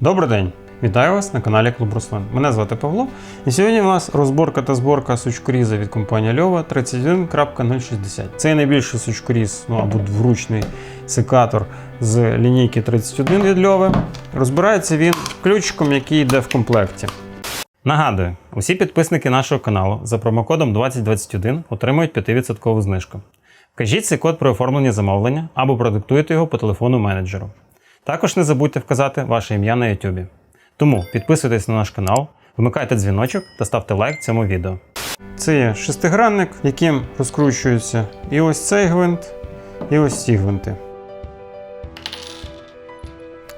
Добрий день! Вітаю вас на каналі Клуб Руслан. Мене звати Павло, і сьогодні у нас розборка та зборка сучкоріза від компанії Льова 31.060. Це найбільший сучкоріз, ну або вручний секатор з лінійки 31 від Льови. Розбирається він ключиком, який йде в комплекті. Нагадую, усі підписники нашого каналу за промокодом 2021 отримують 5% знижку. Вкажіть цей код при оформленні замовлення або продиктуйте його по телефону менеджеру. Також не забудьте вказати ваше ім'я на YouTube. Тому підписуйтесь на наш канал, вмикайте дзвіночок та ставте лайк цьому відео. Це є шестигранник, яким розкручується і ось цей гвинт, і ось ці гвинти.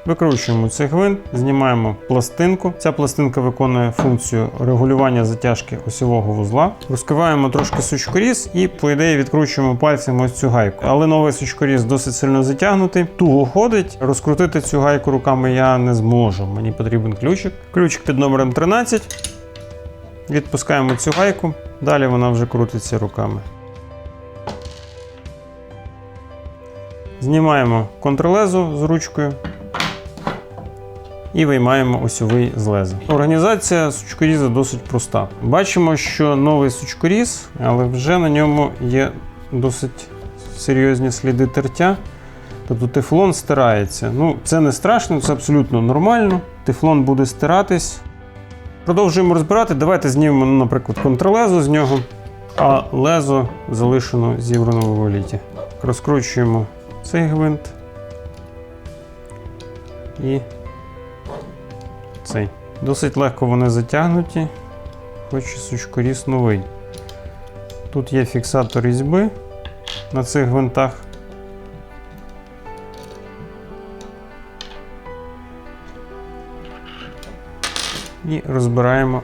Викручуємо цей гвинт, знімаємо пластинку. Ця пластинка виконує функцію регулювання затяжки осьового вузла. Розкриваємо трошки сучкоріз і, по ідеї, відкручуємо пальцем ось цю гайку. Але новий сучкоріз досить сильно затягнутий, туго ходить. Розкрутити цю гайку руками я не зможу. Мені потрібен ключик. Ключик під номером 13. Відпускаємо цю гайку, далі вона вже крутиться руками. Знімаємо контрлезу з ручкою і виймаємо осьовий з леза. Організація сучкоріза досить проста. Бачимо, що новий сучкоріз, але вже на ньому є досить серйозні сліди тертя. Тобто тефлон стирається. Ну, це не страшно, це абсолютно нормально. Тефлон буде стиратись. Продовжуємо розбирати. Давайте знімемо, ну, наприклад, контрлезо з нього, а лезо залишено зібрано в оваліті. Розкручуємо цей гвинт і цей. Досить легко вони затягнуті, хоч і сучкоріз новий. Тут є фіксатор різьби на цих гвинтах. І розбираємо.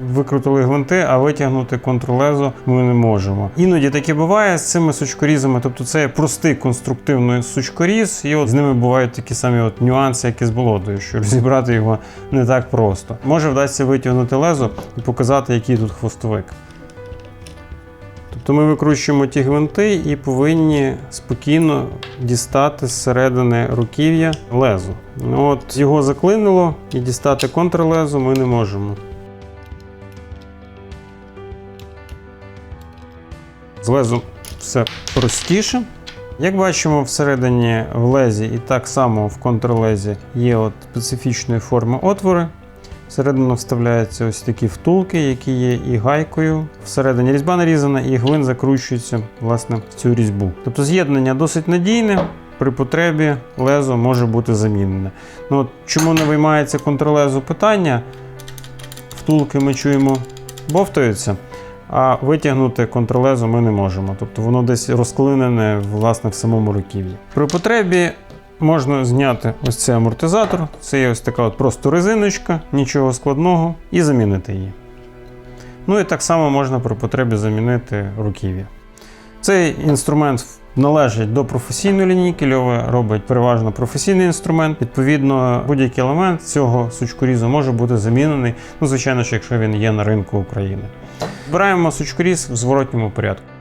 Викрутили гвинти, а витягнути контролезо ми не можемо. Іноді таке буває з цими сучкорізами, тобто це простий конструктивний сучкоріз, і от з ними бувають такі самі от нюанси, як і з болотою, що розібрати його не так просто. Може вдасться витягнути лезо і показати, який тут хвостовик. Тобто ми викручуємо ті гвинти і повинні спокійно дістати зсередини руків'я лезо. От Його заклинило і дістати контрлезо ми не можемо. З все простіше. Як бачимо, всередині в лезі і так само в контрлезі є от специфічної форми отвори. Всередину вставляються ось такі втулки, які є і гайкою. Всередині різьба нарізана, і гвинт закручується власне, в цю різьбу. Тобто з'єднання досить надійне. При потребі лезо може бути замінене. Ну, от Чому не виймається контрлезо питання? Втулки ми чуємо, бовтаються, а витягнути контролезу ми не можемо. Тобто воно десь розклинене власне в самому руків'ї. При потребі можна зняти ось цей амортизатор, це є ось така от просто резиночка, нічого складного, і замінити її. Ну і так само можна при потребі замінити руків'я. Цей інструмент належить до професійної лінійки. Льова робить переважно професійний інструмент. Відповідно, будь-який елемент цього сучкорізу може бути замінений, ну, звичайно, що якщо він є на ринку України. Збираємо сучкоріз в зворотньому порядку.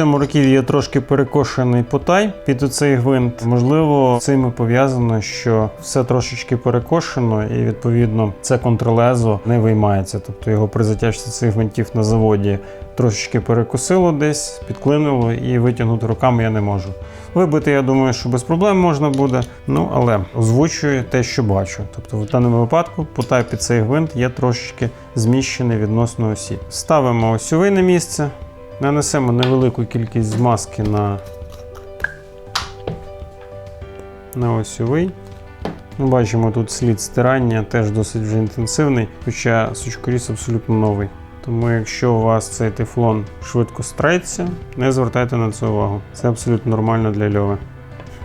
Цьому руків'ї є трошки перекошений потай під оцей гвинт. Можливо, цим і пов'язано, що все трошечки перекошено, і відповідно це контролезо не виймається. Тобто його при затяжці цих гвинтів на заводі трошечки перекосило десь, підклинило і витягнути руками я не можу. Вибити, я думаю, що без проблем можна буде. Ну але озвучую те, що бачу. Тобто, в даному випадку потай під цей гвинт є трошечки зміщений відносно осі. Ставимо осьовий на місце. Нанесемо невелику кількість змазки на, на осьовий. Ми бачимо тут слід стирання, теж досить вже інтенсивний, хоча сучкоріз абсолютно новий. Тому якщо у вас цей тефлон швидко стреться, не звертайте на це увагу. Це абсолютно нормально для льови.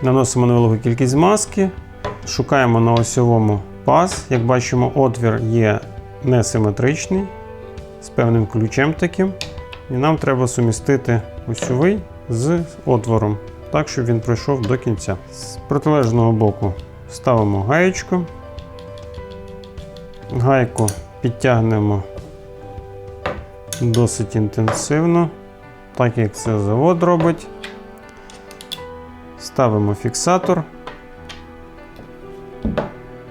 Наносимо невелику кількість змазки, шукаємо на осьовому паз. Як бачимо, отвір є несиметричний, з певним ключем таким. І нам треба сумістити осьовий з отвором, так, щоб він пройшов до кінця. З протилежного боку ставимо гаєчку. Гайку підтягнемо досить інтенсивно, так як це завод робить. Ставимо фіксатор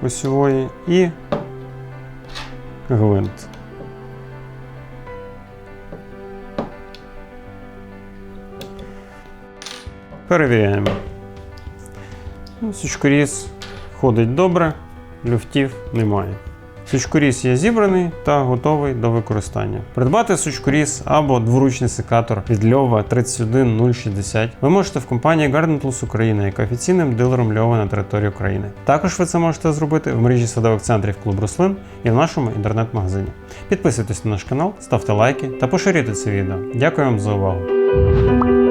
осьової і гвинт. Перевіряємо. Сучкоріз ходить добре, люфтів немає. Сучкоріз є зібраний та готовий до використання. Придбати сучкоріз або дворучний секатор від Льова 31060 ви можете в компанії Garden Tools Україна, яка офіційним дилером Льова на території України. Також ви це можете зробити в мережі садових центрів Клуб Рослин і в нашому інтернет-магазині. Підписуйтесь на наш канал, ставте лайки та поширюйте це відео. Дякую вам за увагу!